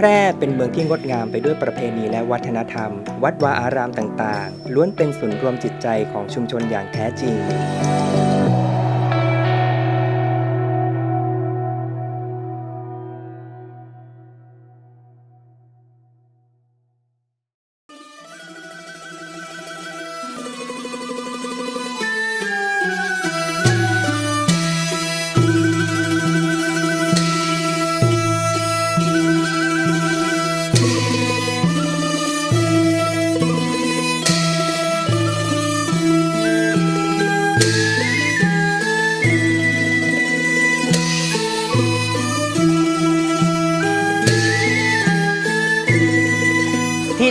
แพร่เป็นเมืองที่งดงามไปด้วยประเพณีและวัฒนธรรม วัดวาอารามต่างๆ ล้วนเป็นศูนย์รวมจิตใจของชุมชนอย่างแท้จริง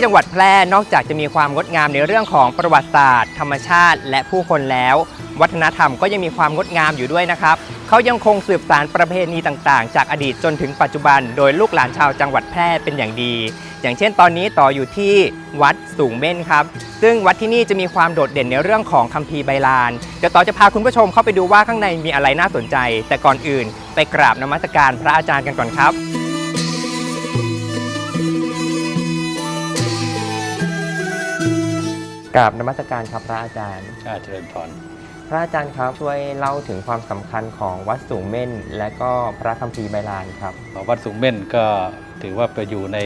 จังหวัดแพร่นอกจากจะมีความงดงามในเรื่องของประวัติศาสตร์ ธรรมชาติ และผู้คนแล้ว วัฒนธรรมก็ยังมีความงดงามอยู่ด้วยนะครับเขายังคงสืบสานประเพณีต่างๆ จากอดีตจนถึงปัจจุบัน โดยลูกหลานชาวจังหวัดแพร่เป็นอย่างดี อย่างเช่นตอนนี้ต่ออยู่ที่วัดสูงเม่นครับ ซึ่งวัดที่นี่จะมีความโดดเด่นในเรื่องของคัมภีร์ใบลาน เดี๋ยวต่อจะพาคุณผู้ชมเข้าไปดูว่าข้างในมีอะไรน่าสนใจ แต่ก่อนอื่น ไปกราบนมัสการพระอาจารย์กันก่อนครับ กราบนมัสการครับพระอาจารย์ชาติเจริญพรพระอาจารย์ครับช่วยเล่าถึงความสำคัญของวัดสูงเม่น และก็พระคัมภีร์ใบลานครับ วัดสูงเม่นก็ถือว่าไปอยู่ใน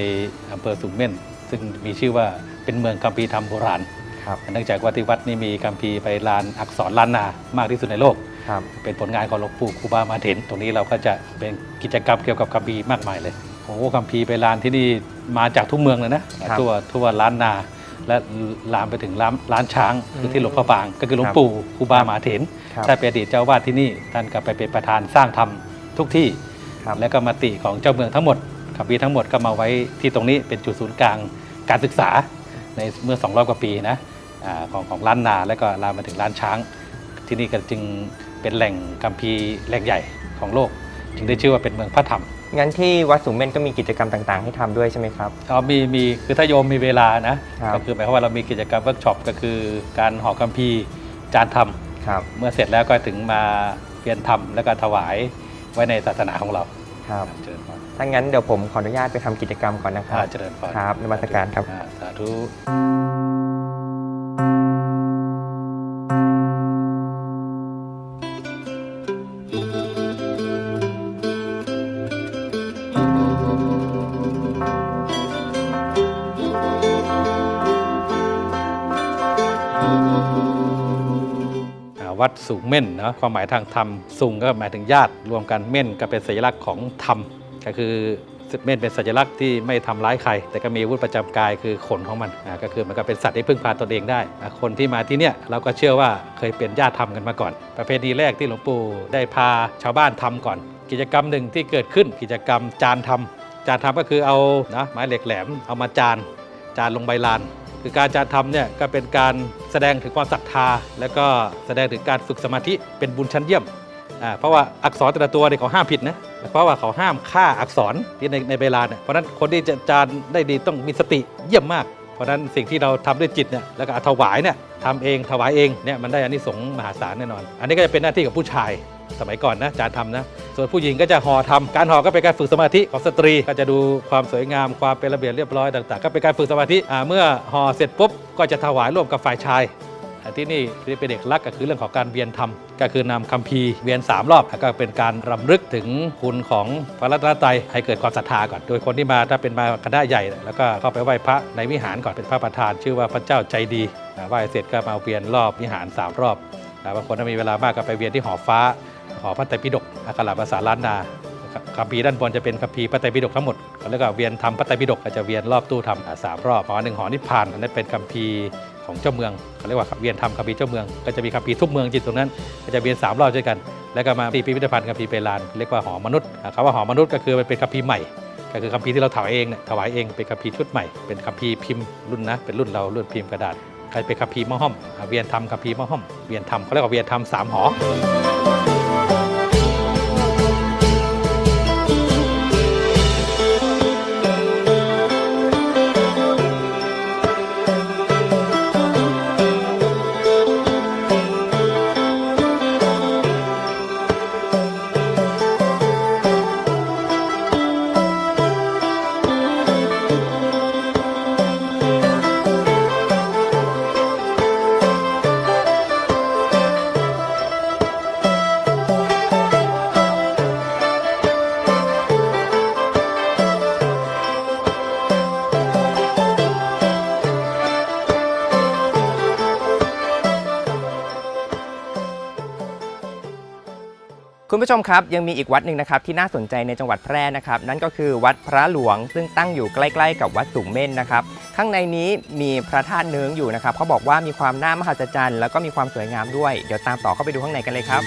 อำเภอสูงเม่น ซึ่งมีชื่อว่าเป็นเมืองคัมภีร์ธรรมโบราณครับเนื่องจากว่าที่วัดนี้มีคัมภีร์ใบลานอักษรล้านนามากที่สุดในโลก ครับ เป็นผลงานของหลวงปู่ครูบามาเถนตรงนี้เราก็จะเป็นกิจกรรมเกี่ยวกับคัมภีร์มากมายเลยโอ้โหคัมภีร์ใบลานที่นี่มาจากทุกเมืองเลยนะทั่วทั่วล้านนา และลามไปถึงล้านล้านช้างคือที่หลวงพ่อบาง ก็คือหลวงปู่ครูบามาเถนครับถ้าเป็นอดีตเจ้าวาดที่นี่ท่านก็ไปเป็นประธานสร้างธรรมทุกที่ ครับและก็มติของเจ้าเมืองทั้งหมดขับปีทั้งหมดก็มาไว้ที่ตรงนี้เป็นจุดศูนย์กลางการศึกษาในเมื่อ 200 กว่าปีนะอาของของล้านนาและก็ลามมาถึงล้านช้าง ที่นี่ก็จึงเป็นแหล่งกัมพีร์แหล่งใหญ่ของโลก จึงได้ชื่อว่าเป็นเมืองพระธรรม งั้นที่วัดสูงเม่นก็มีกิจกรรมต่างๆ ให้ทำด้วยใช่ไหมครับ อ๋อมีมีคือถ้าโยมมีเวลานะ ครับ ก็คือหมายความว่าเรามีกิจกรรมเวิร์กช็อปก็คือการห่อกัมพีร์จานธรรม ครับ เมื่อเสร็จแล้วก็ถึงมาเปลี่ยนธรรมแล้วก็ถวายไว้ในศาสนาของเราครับ เจริญพรถ้างั้นเดี๋ยวผมขออนุญาตไปทำกิจกรรมก่อนนะครัอ่าบ เจริญพรครับนมัสการครับ อ่าสาธุ วัดสูงเม่นเนาะความหมายทางธรรมสูงก็หมายถึงญาติรวมกันเม่นก็เป็นสัญลักษณ์ของธรรมก็คือเม่นเป็นสัญลักษณ์ที่ไม่ทำร้ายใคร แต่ก็มีอาวุธประจำกายคือขนของมันอ่าก็คือมันก็เป็นสัตว์ที่พึ่งพาตนเองได้ คนที่มาที่เนี่ยเราก็เชื่อว่าเคยเป็นญาติธรรมกันมาก่อน ประเพณีแรกที่หลวงปู่ได้พาชาวบ้านทำก่อน กิจกรรมหนึ่งที่เกิดขึ้นกิจกรรมจานทำจานทำก็คือเอานะไม้เหล็กแหลมเอามาจานจานลงใบลาน คือการจานทำเนี่ยก็เป็นการแสดงถึงความศรัทธา แล้วก็แสดงถึงการฝึกสมาธิเป็นบุญชั้นเยี่ยมอ่าเพราะว่าอักษรแต่ละตัวเนี่ยเขาห้ามผิดนะเพราะว่าเขาห้ามฆ่าอักษรที่ในในใบลาเนี่ยเพราะฉะนั้นคนที่จะจานได้ดีต้องมีสติเยี่ยมมาก เพราะฉะนั้นสิ่งที่เราทำด้วยจิตเนี่ยแล้วก็อาถวายเนี่ยทำเองถวายเองเนี่ยมันได้อานิสงส์มหาศาลแน่นอน อันนี้ก็จะเป็นหน้าที่ของผู้ชาย สมัยก่อนนะจานทำนะ ส่วนผู้หญิงก็จะห่อทำการห่อก็เป็นการฝึกสมาธิของสตรี ก็จะดูความสวยงามความเป็นระเบียบเรียบร้อยต่างๆ ก็เป็นการฝึกสมาธิเมื่อห่อเสร็จปุ๊บก็จะถวายร่วมกับฝ่ายชายที่นี่ที่เป็นเอกลักษณ์ก็คือเรื่องของการเวียนธรรมก็คือนำคัมภีร์เวียน 3 รอบก็เป็นการรำลึกถึงคุณของพระรัตนตรัยให้เกิดความศรัทธาก่อน โดยคนที่มาถ้าเป็นมาคณะใหญ่ แล้วก็เข้าไปไหว้พระในวิหารก่อนเป็นพระประธาน ชื่อว่าพระเจ้าใจดีไหว้เสร็จก็มาเวียนรอบวิหารสามรอบ บางคนถ้ามีเวลามากก็ไปเวียนที่หอฟ้า หอพระไตรปิฎกอักขระภาษาล้านนาคัมภีร์ด้านบนจะเป็นคัมภีร์พระไตรปิฎกทั้งหมดแล้วก็เวียนทำพระไตรปิฎกก็จะเวียนรอบตู้ทำสามรอบหอหนึ่งหอนิพพานอันนั้นเป็นคัมภีร์ของเจ้าเมืองเขาเรียกว่าเวียนทำคัมภีร์เจ้าเมือง ก็จะมีคัมภีร์ทุกเมืองจิตตรงนั้น ก็จะเวียนสามรอบด้วยกัน แล้วก็มาที่พิพิธภัณฑ์คัมภีร์เปรานเรียกว่าหอมนุษย์อ่าคำว่าหอมนุษย์ก็คือมันเป็นคัมภีร์ใหม่ ก็คือคัมภีร์ที่เราถวายเองเนี่ยถวายเองเป็นคัมภีร์ชุดใหม่ เป็นคัมภีร์พิมพ์รุ่นนะเป็นรุ่นเรารุ่นพิมพ์กระดาษใครเป็นคัมภีร์มะห้อมเวียนทำคัมภีร์มะห้อมเวียนทำเขาเรียกว่าเวียนทำสามหอ ผู้ชมครับยังมีอีกวัดหนึ่งนะครับที่น่าสนใจในจังหวัดแพร่นะครับ นั่นก็คือวัดพระหลวง ซึ่งตั้งอยู่ใกล้ ๆ กับวัดสูงเม่นนะครับ ข้างในนี้มีพระธาตุเนื้องอยู่นะครับเขาบอกว่ามีความน่ามหัศจรรย์แล้วก็มีความสวยงามด้วย เดี๋ยวตามต่อเข้าไปดูข้างในกันเลยครับ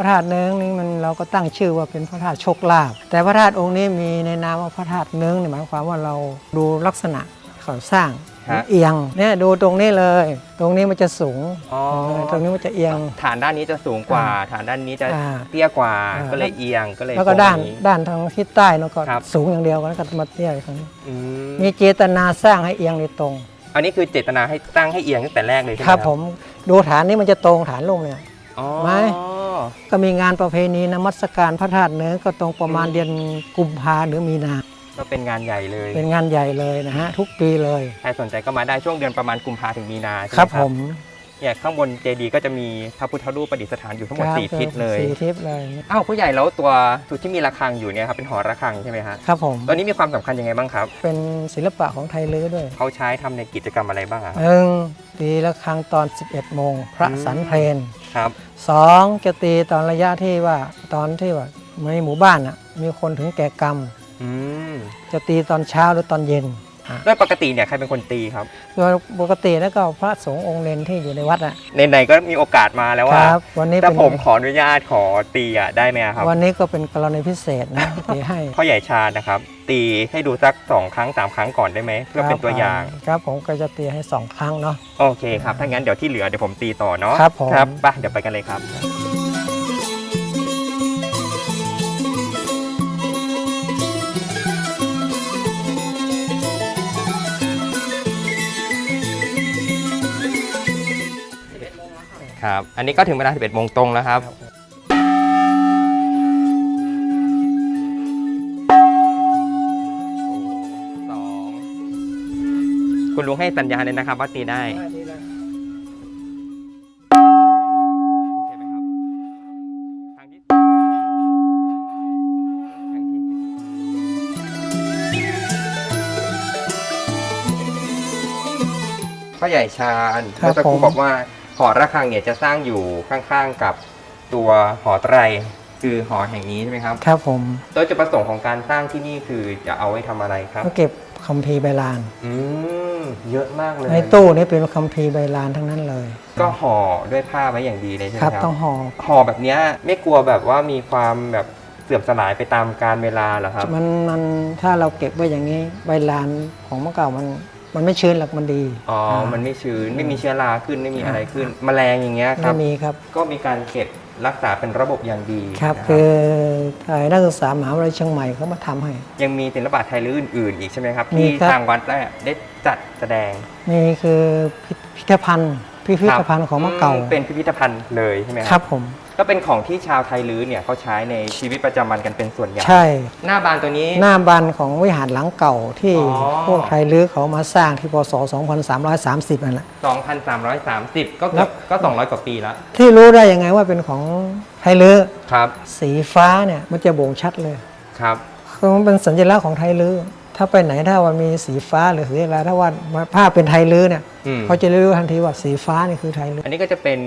ระธาตุเนื้องนี่มันเราก็ตั้งชื่อว่าเป็นพระธาตุโชคลาภแต่พระธาตุองค์นี้มีในนามว่าพระธาตุเนื้องเนี่ยหมายความว่าเราดูลักษณะเขาสร้างฮะเอียงเนี่ยดูตรงนี้เลย ตรงนี้มันจะสูงอ๋อเออตรงนี้มันจะเอียง ฐานด้านนี้จะสูงกว่าอ่าฐานด้านนี้จะอ่าเตี้ยกว่าอ่าก็เลยเอียงก็เลยแล้วก็โค้งด้านอย่งด้านทางทิศใต้เราก็ครับสูงอย่างเดียวกันแล้วก็มาเตี้ยอยู่ตรงนี้อืมมีเจตนาสร้างให้เอียงในตรง อันนี้คือเจตนาให้ตั้งให้เอียงตั้งแต่แรกเลยใช่ไหมครับผมดูฐานนี้มันจะตรงฐานลงเนี่ย อ๋อไหม ก็มีงานประเพณีนมัสการพระธาตุเนื้องก็ตรงประมาณอืมเดือนกุมภาหรือมีนา ก็เป็นงานใหญ่เลย เป็นงานใหญ่เลยนะฮะ ทุกปีเลยใครสนใจก็มาได้ช่วงเดือนประมาณกุมภาถึงมีนาใช่ไหมครับผมเนี่ยข้างบนเจดีย์ก็จะมีพระพุทธรูปประดิษฐานอยู่ทั้งหมดครับสี่ทิศเลยสี่ทิศเลยอ้าวผู้ใหญ่แล้วตัวจุดที่มีระฆังอยู่เนี่ยครับเป็นหอระฆังใช่ไหมฮะครับผมตัวนี้มีความสำคัญยังไงบ้างครับเป็นศิลปะของไทยลื้อด้วยเขาใช้ทำในกิจกรรมอะไรบ้างอะ หนึ่งตีละครั้งตอน 11 โมง พระอืม สันเพลน ครับสองจะตีตอนระยะที่ว่าตอนที่ว่าในหมู่บ้านอะมีคนถึงแก่กรรม อืมจะตีตอนเช้าหรือตอนเย็นอะ โดยปกติเนี่ยใครเป็นคนตีครับ โดยปกติแล้วก็พระสงฆ์องค์เรนที่อยู่ในวัดอะไหนๆก็มีโอกาสมาแล้วคว่ารับวันนี้ถ้าเป็นผมขออนุญาตขอตีอะได้ไหมอะครับ วันนี้ก็เป็นกรณีพิเศษนะตีให้พ่อใหญ่ชาญนะครับ ตีให้ดูสักสองครั้งสามครั้งก่อนได้ไหมเพื่อเป็นตัวอย่าง ครับผมก็จะตีให้สองครั้งเนาะ โอเคครับ ถ้างั้นเดี๋ยวที่เหลือเดี๋ยวผมตีต่อเนาะครับผม ครับไปเดี๋ยวไปกันเลยครับ ครับ อันนี้ก็ถึงเวลา 11โมงตรงแล้วครับ สอง คุณลุงให้สัญญาณเลยนะครับว่าตีได้โอเคไหมครับทางที่ทางที่ พ่อใหญ่ชาญครับเมื่อสักครู่ผม บอกว่า หอระฆังเนี่ยจะสร้างอยู่ข้างๆกับตัวหอไตรคือหอแห่งนี้ใช่ไหมครับครับผมโดยจุดประสงค์ของการสร้างที่นี่คือจะเอาไว้ทำอะไรครับ ก็เก็บคัมภีร์ใบลาน อืมเยอะมากเลยในตู้นี้เป็นคัมภีร์ใบลานทั้งนั้นเลย ก็ห่อด้วยผ้าไว้อย่างดีเลยใช่ไหมคครัรับ บต้องห่อห่อแบบเนี้ยไม่กลัวแบบว่ามีความแบบเสื่อมสลายไปตามกาลเวลาเหรอครับ มันมันถ้าเราเก็บไว้อย่างนี้ใบลานของเมื่อเก่ามัน มันไม่ชื้นหรอกมันดีอ๋อามันไม่ชื้นไม่มีเชื้อราขึ้นไม่มีอ่าอะไรขึ้น แมลงอย่างเงี้ยคไม่รับ มีครับ ก็มีการเก็บรักษาเป็นระบบอย่างดีครับ นะคือทางนักศึกษามหาวิทยาลัยเชียงใหม่เขามาทำให้ ยังมีศิลปะไทยลื้ออื่น ๆ อีกใช่ไหมครับ มีที่ครับ ทางวัดได้ได้จัดแสดง นี่คือพิพิธภัณฑ์ พิพิธภัณฑ์ของเมื่อเก่ามเป็นพิพิธภัณฑ์เลยใช่ไหมครับผม ก็เป็นของที่ชาวไทยลื้อเนี่ยเขาใช้ในชีวิตประจำวันกันเป็นส่วนใหญ่ใช่ หน้าบานตัวนี้ หน้าบันของวิหารหลังเก่าที่อ๋อ พวกไทยลื้อเขามาสร้างที่พศ 2330นั่นแหละ 2,330 ก็เกือบก็ 200 กว่าปีแล้วที่รู้ได้ยังไงว่าเป็นของไทยลื้อครับสีฟ้าเนี่ยมันจะบ่งชัดเลย ครับ คือมันเป็นสัญลักษณ์ของไทยลื้อ ถ้าไปไหนถ้าว่ามีสีฟ้าหรือสีอะไรถ้าว่าผ้าเป็นไทยลื้อเนี่ยอืม เขาจะรู้ทันทีว่าสีฟ้านี่คือไทยลื้อ อันนี้ก็จะเป็น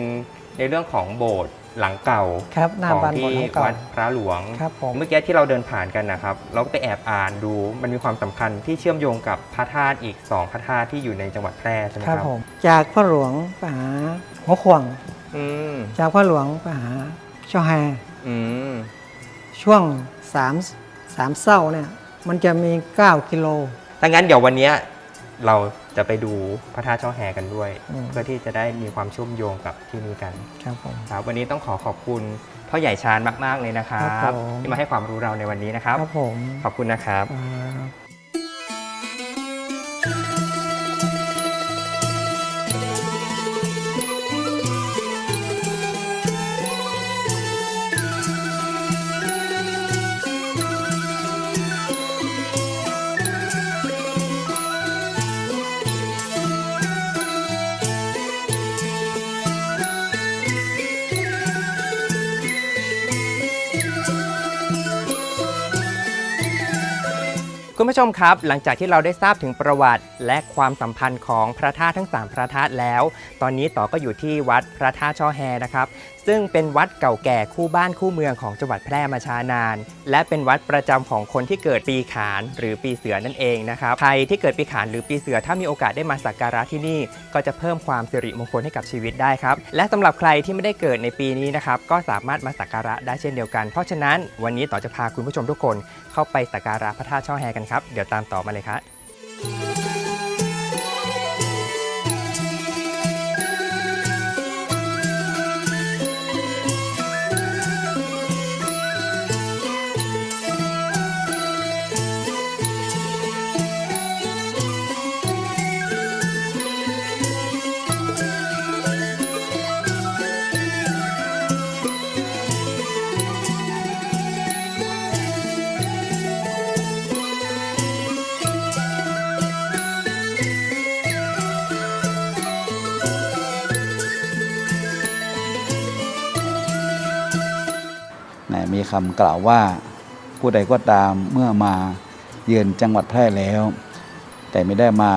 ในเรื่องของโบสถ์หลังเก่าครับหน้าของบ้านที่ของเก่าวัดพระหลวง ครับผม เมื่อกี้ที่เราเดินผ่านกันนะครับ เราก็ไปแอบอ่านดูมันมีความสำคัญที่เชื่อมโยงกับพระธาตุอีก 2 พระธาตุที่อยู่ในจังหวัดแพร่ใช่ไหมคครัรับบผมจากพ่อหลวงไปหาหัวขวางอืมจากพ่อหลวงไปหาเจ้าแฮอืมช่วง3 3เศร้าเนี่ย มันจะมี 9 กิโล ถ้างั้นเดี๋ยววันเนี้ยเราจะไปดูพระธาตุช่อแฮกันด้วย อืม เพื่อที่จะได้มีความเชื่อมโยงกับที่นี่กัน ครับผม ครับวันนี้ต้องขอขอบคุณพ่อใหญ่ชาญมาก ๆ เลยนะครับ ครับผม ที่มาให้ความรู้เราในวันนี้นะครับ ครับผมขอบคุณนะครับ ครับ คุณผู้ชมครับ หลังจากที่เราได้ทราบถึงประวัติ และความสัมพันธ์ของพระธาตุทั้ง 3 พระธาตุแล้ว ตอนนี้ต่อก็อยู่ที่วัดพระธาตุช่อแฮนะครับ ซึ่งเป็นวัดเก่าแก่คู่บ้านคู่เมืองของจังหวัดแพร่มาช้านาน และเป็นวัดประจำของคนที่เกิดปีขานหรือปีเสือนั่นเองนะครับใครที่เกิดปีขานหรือปีเสือถ้ามีโอกาสได้มาสักการะที่นี่ ก็จะเพิ่มความสิริมงคลให้กับชีวิตได้ครับและสำหรับใครที่ไม่ได้เกิดในปีนี้นะครับก็สามารถมาสักการะได้เช่นเดียวกัน เพราะฉะนั้นวันนี้ต่อจะพาคุณผู้ชมทุกคน เข้าไปสักการะพระธาตุช่อแฮกันครับ เดี๋ยวตามต่อมาเลยครับ คำกล่าวว่า ผู้ใดก็ตามเมื่อมาเยือนจังหวัดแพร่แล้ว แต่ไม่ได้มา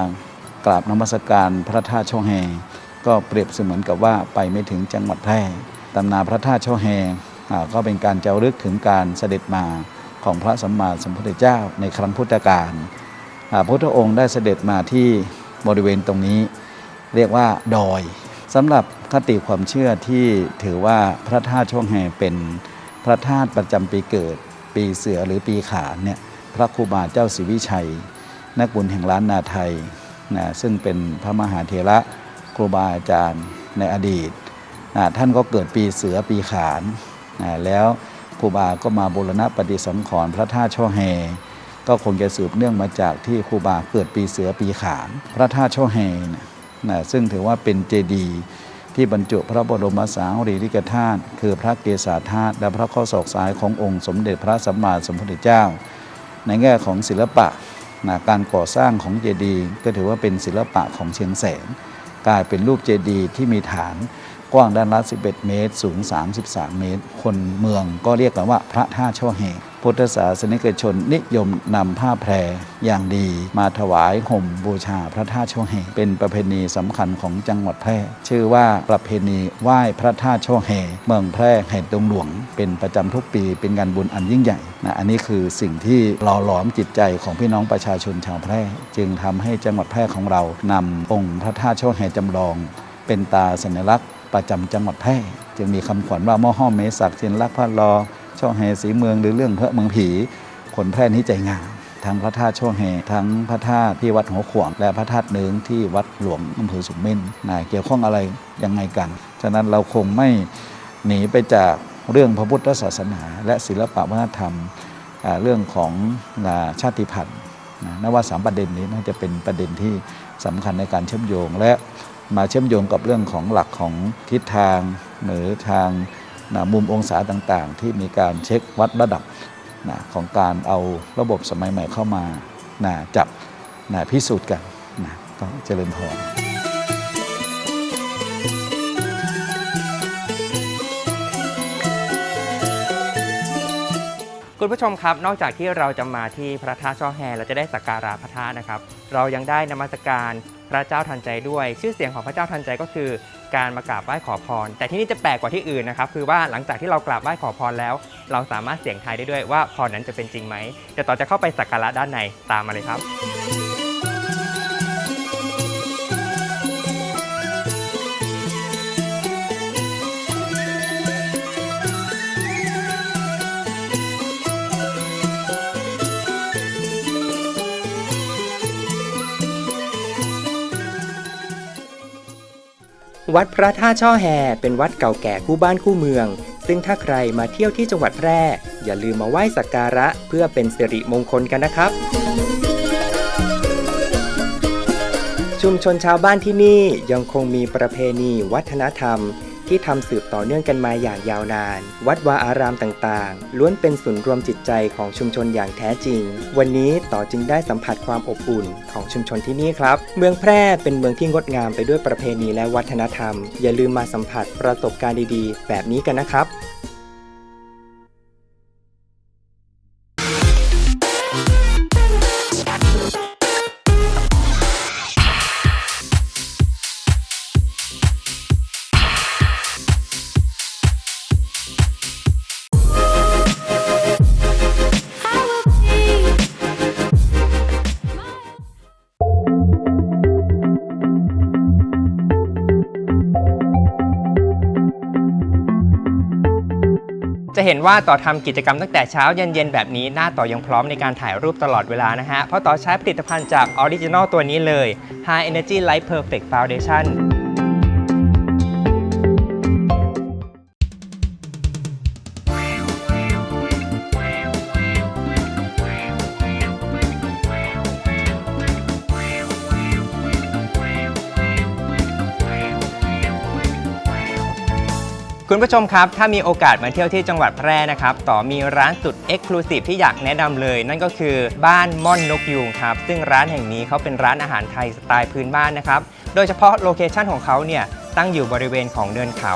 กราบนมัสการพระธาตุช่องแฮก็เปรียบเสมือนกับว่าไปไม่ถึงจังหวัดแพร่ตำนานพระธาตุช่องแฮอ่ก็เป็นการเจ้ารึกถึงการเสด็จมาของพระสัมมาสัมพุทธเจ้าในครั้งพุทธกาลพระพุทธองค์ได้เสด็จมาที่บริเวณตรงนี้ เรียกว่าดอยสำหรับคติความเชื่อที่ถือว่าพระธาตุช่วงแห่เป็น พระธาตุประจำปีเกิด ปีเสือหรือปีขานเนี่ยพระครูบาเจ้าศรีวิชัย นักบุญแห่งล้านนาไทยนะซึ่งเป็นพระมหาเถระครูบาอาจารย์ในอดีตนะท่านก็เกิดปีเสือปีขานนะแล้วครูบาก็มาบูรณะปฏิสังขรณ์พระธาตุช่อแฮก็คงจะสืบเนื่องมาจากที่ครูบาเกิดปีเสือปีขาน พระธาตุช่อแฮเนี่ยนะซึ่งถือว่าเป็นเจดีย์ ที่บรรจุพระบรมสารีริกธาตุคือพระเกศาธาตุและพระข้อศอกซ้ายขององค์สมเด็จพระสัมมาสัมพุทธเจ้า ในแง่ของศิลปะนะการก่อสร้างของเจดีย์ก็ถือว่าเป็นศิลปะของเชียงแสน กลายเป็นรูปเจดีย์ที่มีฐานกว้างด้านละ 11 เมตร สูง 33 เมตร คนเมืองก็เรียกกันว่าพระท่าช่อแหก พุทธศาสนิกชนนิยมนำผ้าแพรอย่างดีมาถวายห่มบูชาพระธาตุช่อแหกเป็นประเพณีสำคัญของจังหวัดแพร่ ชื่อว่าประเพณีไหว้พระธาตุช่อแหเมืองแพร่แห่งดงหลวง เป็นประจำทุกปีเป็นงานบุญอันยิ่งใหญ่นะอันนี้คือสิ่งที่หล่อหลอมจิตใจของพี่น้องประชาชนชาวแพร่ จึงทำให้จังหวัดแพร่ของเรานำองค์พระธาตุช่อแหจำลอง เป็นตาสัญลักษณ์ประจำจังหวัดแพร่ จึงมีคำขวัญว่าม้อห้อมเมสักเทียนรักพระรอ ช่อแห่สีเมืองหรือเรื่องพระเมืองผีคนแพร่นี้ใจงามทั้งพระธาตุช่อแห่ทั้งพระธาตุที่วัดหัวขวางและพระธาตุเนืองที่วัดหลวงอำเภอสุมเม่นนะเกี่ยวข้องอะไรยังไงกัน ฉะนั้นเราคงไม่หนีไปจากเรื่องพระพุทธศาสนา และศิลปะวัฒนธรรมเรื่องของชาติพันธุ์นะนว่าสามประเด็นนี้น่าจะเป็นประเด็นที่สำคัญในการเชื่อมโยง และมาเชื่อมโยงกับเรื่องของหลักของทิศทางหรือทาง นะมุมองศาต่างๆ ที่มีการเช็ควัดระดับนะของการเอาระบบสมัยใหม่เข้ามานะจับนะพิสูจน์กันนะก็เจริญพรคุณผู้ชมครับ นอกจากที่เราจะมาที่พระธาตุช่อแฮเราจะได้สักการะพระธาตุนะครับ เรายังได้นมัสการ พระเจ้าทันใจด้วย ชื่อเสียงของพระเจ้าทันใจก็คือ การมากราบไหว้ขอพร แต่ที่นี่จะแปลกกว่าที่อื่นนะครับคือว่าหลังจากที่เรากราบไหว้ขอพรแล้ว เราสามารถเสียงทายได้ด้วยว่าพรนั้นจะเป็นจริงไหมเดี๋ยวต่อจะเข้าไปสักการะด้านในตามมาเลยครับ วัดพระธาตุช่อแฮเป็นวัดเก่าแก่คู่บ้านคู่เมือง ซึ่งถ้าใครมาเที่ยวที่จังหวัดแพร่ อย่าลืมมาไหว้สักการะเพื่อเป็นสิริมงคลกันนะครับ ชุมชนชาวบ้านที่นี่ยังคงมีประเพณีวัฒนธรรม ที่ทำสืบต่อเนื่องกันมาอย่างยาวนาน วัดวาอารามต่างๆ ล้วนเป็นศูนย์รวมจิตใจของชุมชนอย่างแท้จริง วันนี้ต่อจึงได้สัมผัสความอบอุ่นของชุมชนที่นี่ครับ เมืองแพร่เป็นเมืองที่งดงามไปด้วยประเพณีและวัฒนธรรม อย่าลืมมาสัมผัสประสบการณ์ดีๆ แบบนี้กันนะครับ จะเห็นว่าต่อทำกิจกรรมตั้งแต่เช้าเย็นๆแบบนี้หน้าต่อยังพร้อมในการถ่ายรูปตลอดเวลานะฮะ เพราะต่อใช้ผลิตภัณฑ์จากออริจินอลตัวนี้เลย High Energy Light Perfect Foundation คุณผู้ชมครับ ถ้ามีโอกาสมาเที่ยวที่จังหวัดแพร่นะครับ ต่อมีร้านสุดเอ็กซ์คลูซีฟที่อยากแนะนำเลย นั่นก็คือบ้านม่อนนกยูงครับ ซึ่งร้านแห่งนี้เขาเป็นร้านอาหารไทยสไตล์พื้นบ้านนะครับ โดยเฉพาะโลเคชันของเขาเนี่ยตั้งอยู่บริเวณของเนินเขา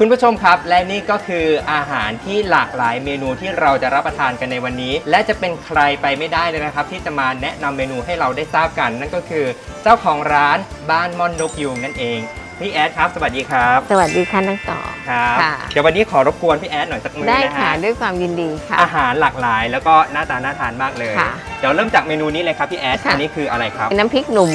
คุณผู้ชมครับ และนี่ก็คืออาหารที่หลากหลายเมนูที่เราจะรับประทานกันในวันนี้ และจะเป็นใครไปไม่ได้เลยนะครับ ที่จะมาแนะนำเมนูให้เราได้ทราบกัน นั่นก็คือเจ้าของร้านบ้านม่อนนกยูงนั่นเองพี่แอดครับ สวัสดีครับสวัสดีค่ะนักต่อครับค่ะเดี๋ยววันนี้ขอรบกวนพี่แอดหน่อยสักมื้อได้นะค่ะฮะด้วยความยินดีค่ะ อาหารหลากหลายแล้วก็หน้าตาน่าทานมากเลยค่ะเดี๋ยวเริ่มจากเมนูนี้เลยครับพี่แอดค่ะอันนี้คืออะไรครับ น้ำพริกหนุ่ม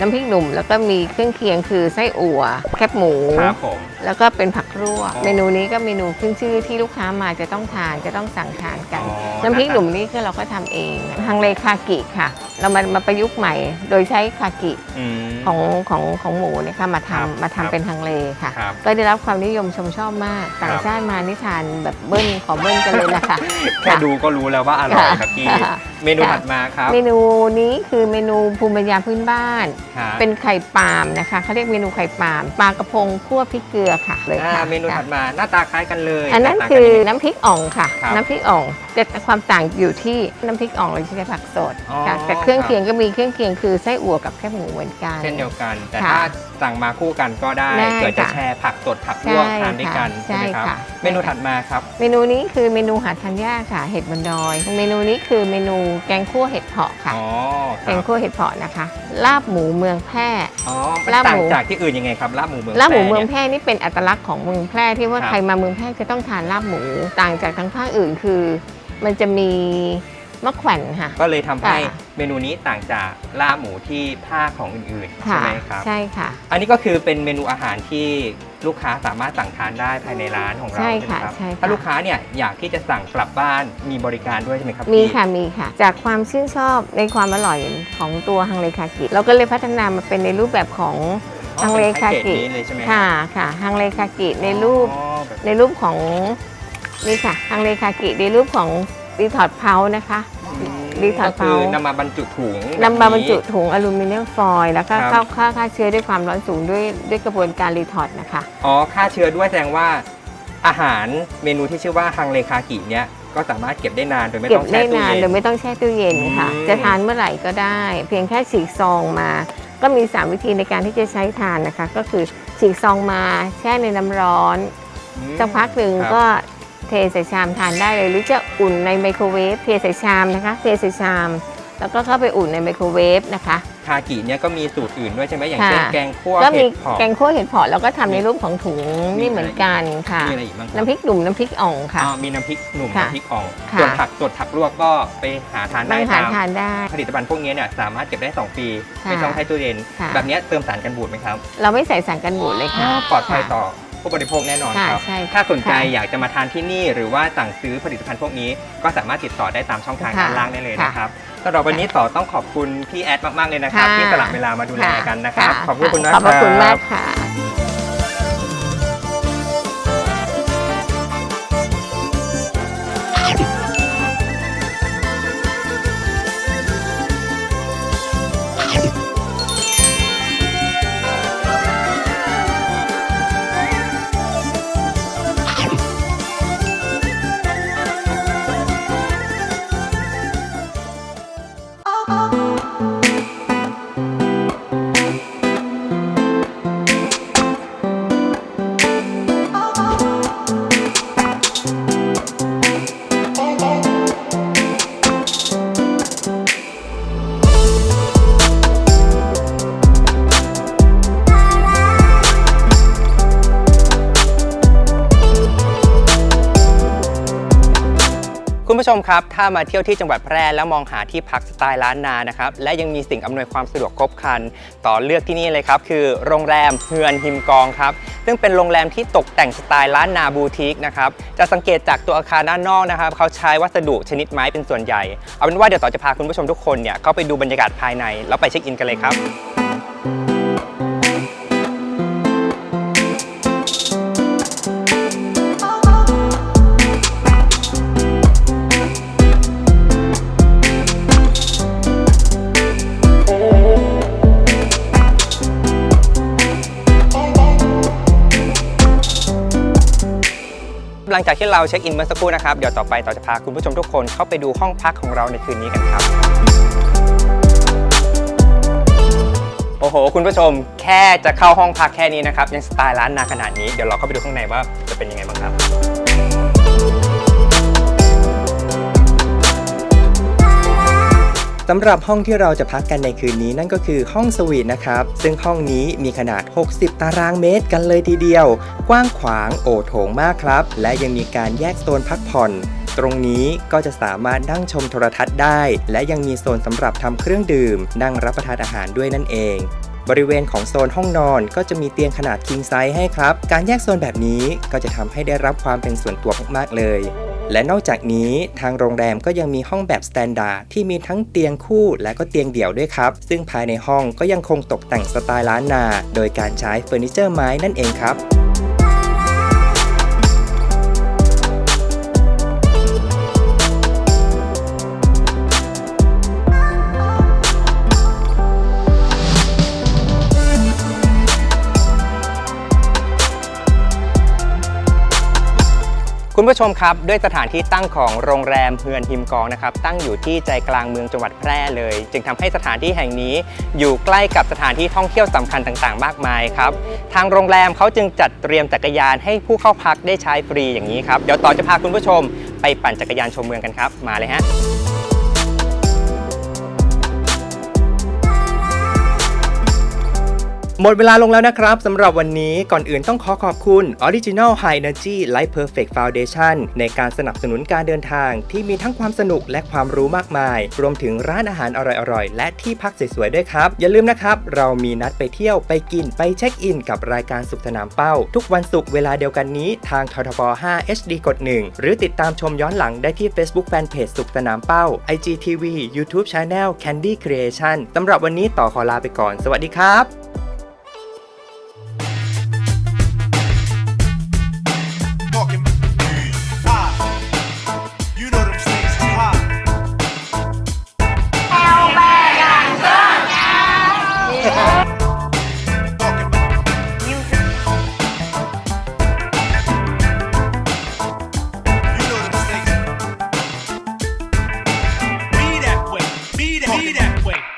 น้ำพริกหนุ่ม แล้วก็มีเครื่องเคียงคือไส้อั่ว แคบหมู ครับผม แล้วก็เป็นผักลวกอ๋อเมนูนี้ก็เมนูขึ้นชื่อที่ลูกค้ามาจะต้องทานจะต้องสั่งทานกัน อ๋อน้ำพริกหนุ่มนี่ก็เราก็ทำเองฮังเลคากิค่ะ เรามามาประยุกต์ใหม่ โดยใช้คากิอืมของของของหมูเนี่ยค่ะมาครับทำมาครับทำเป็นฮังเลค่ะ ครับก็ได้รับความนิยมชมชอบมากต่างชาติมานี่ทานแบบเบิ้ลขอเบิ้ลกันเลยนะคะแค่ดูก็รู้แล้วว่าอร่อยครับพี่ ค่ะเมนูค่ะ ถัดมาครับ เมนูนี้คือเมนูภูมิปัญญาพื้นบ้านครับเป็นไข่ปาล์มนะคะเขาเรียกเมนูไข่ปาล์มปลากระพงคั่วพริกเกลือค่ะเลยอ่าค่ะเมนูถัดมาหน้าตาคล้ายกันเลยอันนั้นแตกต่างคืกัอยังไง น้ำพริกอ่องค่ะ ครับ น้ำพริกอ่องแต่ความต่างอยู่ที่น้ำพริกอ่องเราใช้ผักสดอ๋อค่ะแต่เครื่องเคียงก็มีเครื่องเคียงคือไส้อั่วกับแคบหมูเหมือนกัน เช่นเดียวกัน แต่ค่ะ ถ้าสั่งมาคู่กันก็ได้ได้เกิดจะค่ะแชร์ผักสดผักลวกใช่ทานด้วยกันค่ะใช่ไหมครับ ใช่ค่ะ เมนูถัดมาครับ เมนูนี้คือเมนูหาดทันย่าค่ะ เห็ดบนดอย เมนูนี้คือเมนูแกงคั่วเห็ดเผาะค่ะ อ๋อคแกรับงคั่วเห็ดเผาะนะคะ ลาบหมูเมืองแพร่ อ๋อมันลาบต่าหงมู จากที่อื่นยังไงครับลาบหมูเมืองลาบหมูเมืองแพร่แพร่นี่เป็นอัตลักษณ์ของเมืองแพร่ที่ว่าครับ ใครมาเมืองแพร่จะต้องทานลาบหมู ต่างจากทางภาคอื่นคือ มันจะมีมะแขวนค่ะ ก็เลยทำให้ค่ะ เมนูนี้ต่างจากลาบหมูที่ภาคของอื่นๆ ใช่ค่ะไหมครับ ใช่ค่ะ อันนี้ก็คือเป็นเมนูอาหารที่ลูกค้าสามารถสั่งทานได้ภายในร้านของเราใช่ใช่ไหมค่ะครับ ใช่ค่ะ ถ้าลูกค้าเนี่ยอยากที่จะสั่งกลับบ้านมีบริการด้วยใช่ไหมครับมีพี่ ค่ะมีค่ะ จากความชื่นชอบในความอร่อยของตัวฮังเลคากิเราก็เลยพัฒนามาเป็นในรูปแบบของอ๋อฮังเลคาเป็นแพ็กเกจกินี้เลยใช่ไหมค่ะค่ะฮังเลคากิในรูปอ๋อแบบ ในรูปของนี่ค่ะฮังเลคากิในรูปของรีทอร์ดเพานะคะ รีทอร์ดก็คือเผานำมาบรรจุถุงนำมาบรรจุแบบนี้ถุงอลูมิเนียมฟอยล์แล้วก็ครับเข้าฆ่าฆ่าเชื้อด้วยความร้อนสูงด้วยด้วยกระบวนการรีทอร์ดนะคะ อ๋อฆ่าเชื้อด้วยแสดงว่า อาหารเมนูที่ชื่อว่าฮังเลคากิเนี่ยก็สามารถเก็บได้นานโดยไม่เก็ต้บองแช่ได้ตู้นานเย็นโดยไม่ต้องแช่ตู้เย็นค่ะ อืม จะทานเมื่อไหร่ก็ได้ เพียงแค่ฉีกซองมา ก็มี 3 วิธีในการที่จะใช้ทานนะคะ ก็คือฉีกซองมาแช่ในน้ำร้อน อืม สักพักหนึ่งครับ ก็ เทใส่ชามทานได้เลย หรือจะอุ่นในไมโครเวฟเทใส่ชามนะคะ เทใส่ชาม แล้วก็เข้าไปอุ่นในไมโครเวฟนะคะคากิเนี่ยก็มีสูตรอื่นด้วยใช่ไหมอย่างเช่นค่ะ แกงคั่วก็มีเห็ดเผาะแกงคั่วเห็ดเผาะแล้วก็ทำในรูปของถุงมี นี่เหมือนกันค่ะ มีอะไรอีกบ้างครับน้ำพริกหนุ่มน้ำพริกอ่องค่ะอ๋อมีน้ำพริกหนุ่มค่ะน้ำพริกอ่องค่ะ ส่วนผักสดผักลวกก็ไปหาทานบาได้งหาตามทานได้ ผลิตภัณฑ์พวกนี้เนี่ยสามารถเก็บได้ 2 ปี ค่ะไม่ต้องใช้ตู้เย็นค่ะ แบบเนี้ยเติมสารกันบูดไหมครับเราไม่ใส่สารกันบูดเลยค่ะ ปลอดภัยค่ะ ต่อ ผู้บริโภคแน่นอนค่ะครับ ใช่ค่ะถ้าสนใจค่ะอยากจะมาทานที่นี่ หรือว่าสั่งซื้อผลิตภัณฑ์พวกนี้ ก็สามารถติดต่อได้ตามช่องทางค่ะด้านล่างได้เลยค่ะนะครับสำหรับวันนี้ต่อต้องขอบคุณพี่แอดมากๆเลยนะครับ ค่ะที่สละเวลามาดูแลกันนะครับะขอบคุณนะขอบพระคุณรัมากค่ะ「 ผู้ชมครับ ถ้ามาเที่ยวที่จังหวัดแพร่แล้วมองหาที่พักสไตล์ล้านนานะครับ และยังมีสิ่งอำนวยความสะดวกครบครัน ต่อเลือกที่นี่เลยครับ คือโรงแรมเฮือนฮิมกองครับ ซึ่งเป็นโรงแรมที่ตกแต่งสไตล์ล้านนาบูติกนะครับ จะสังเกตจากตัวอาคารด้านนอกนะครับ เขาใช้วัสดุชนิดไม้เป็นส่วนใหญ่ เอาเป็นว่าเดี๋ยวต่อจะพาคุณผู้ชมทุกคนเนี่ยเข้าไปดูบรรยากาศภายใน แล้วไปเช็คอินกันเลยครับ ที่เราเช็คอินเมื่อสักครู่นะครับ เดี๋ยวต่อไปต่อจะพาคุณผู้ชมทุกคนเข้าไปดูห้องพักของเราในคืนนี้กันครับ โอ้โห คุณผู้ชมแค่จะเข้าห้องพักแค่นี้นะครับ ยังสไตล์ล้านนาขนาดนี้ เดี๋ยวเราเข้าไปดูข้างในว่าจะเป็นยังไงบ้างครับ สำหรับห้องที่เราจะพักกันในคืนนี้นั่นก็คือห้องสวีทนะครับ ซึ่งห้องนี้มีขนาด 60 ตารางเมตรกันเลยทีเดียว กว้างขวางโอโถงมากครับ และยังมีการแยกโซนพักผ่อนตรงนี้ก็จะสามารถนั่งชมโทรทัศน์ได้ และยังมีโซนสำหรับทำเครื่องดื่ม นั่งรับประทานอาหารด้วยนั่นเอง บริเวณของโซนห้องนอนก็จะมีเตียงขนาด king size ให้ครับ การแยกโซนแบบนี้ก็จะทำให้ได้รับความเป็นส่วนตัวมากๆเลยและนอกจากนี้ทางโรงแรมก็ยังมีห้องแบบสแตนดาร์ดที่มีทั้งเตียงคู่และก็เตียงเดี่ยวด้วยครับ ซึ่งภายในห้องก็ยังคงตกแต่งสไตล์ล้านนา โดยการใช้เฟอร์นิเจอร์ไม้นั่นเองครับ ผู้ชมครับด้วยสถานที่ตั้งของโรงแรมเฮือนหิมกองนะครับตั้งอยู่ที่ใจกลางเมืองจังหวัดแพร่เลย จึงทำให้สถานที่แห่งนี้ อยู่ใกล้กับสถานที่ท่องเที่ยวสำคัญต่างๆ มากมายครับทางโรงแรมเขาจึงจัดเตรียมจักรยานให้ผู้เข้าพักได้ใช้ฟรีอย่างนี้ครับเดี๋ยวต่อจะพาคุณผู้ชมไปปั่นจักรยานชมเมืองกันครับ มาเลยฮะ หมดเวลาลงแล้วนะครับสำหรับวันนี้ก่อนอื่นต้องขอขอบคุณ Original High Energy Light Perfect Foundation ในการสนับสนุนการเดินทางที่มีทั้งความสนุกและความรู้มากมาย รวมถึงร้านอาหารอร่อยๆ และที่พักสวยๆ ด้วยครับ อย่าลืมนะครับ เรามีนัดไปเที่ยวไปกินไปเช็คอินกับรายการสุขสนามเป้า ทุกวันศุกร์เวลาเดียวกันนี้ทางททบ5 HD กด1หรือติดตามชมย้อนหลังได้ที่ Facebook Fanpage สุขสนามเป้า IGTV YouTube Channel Candy Creation สำหรับวันนี้ต่อขอลาไปก่อน สวัสดีครับ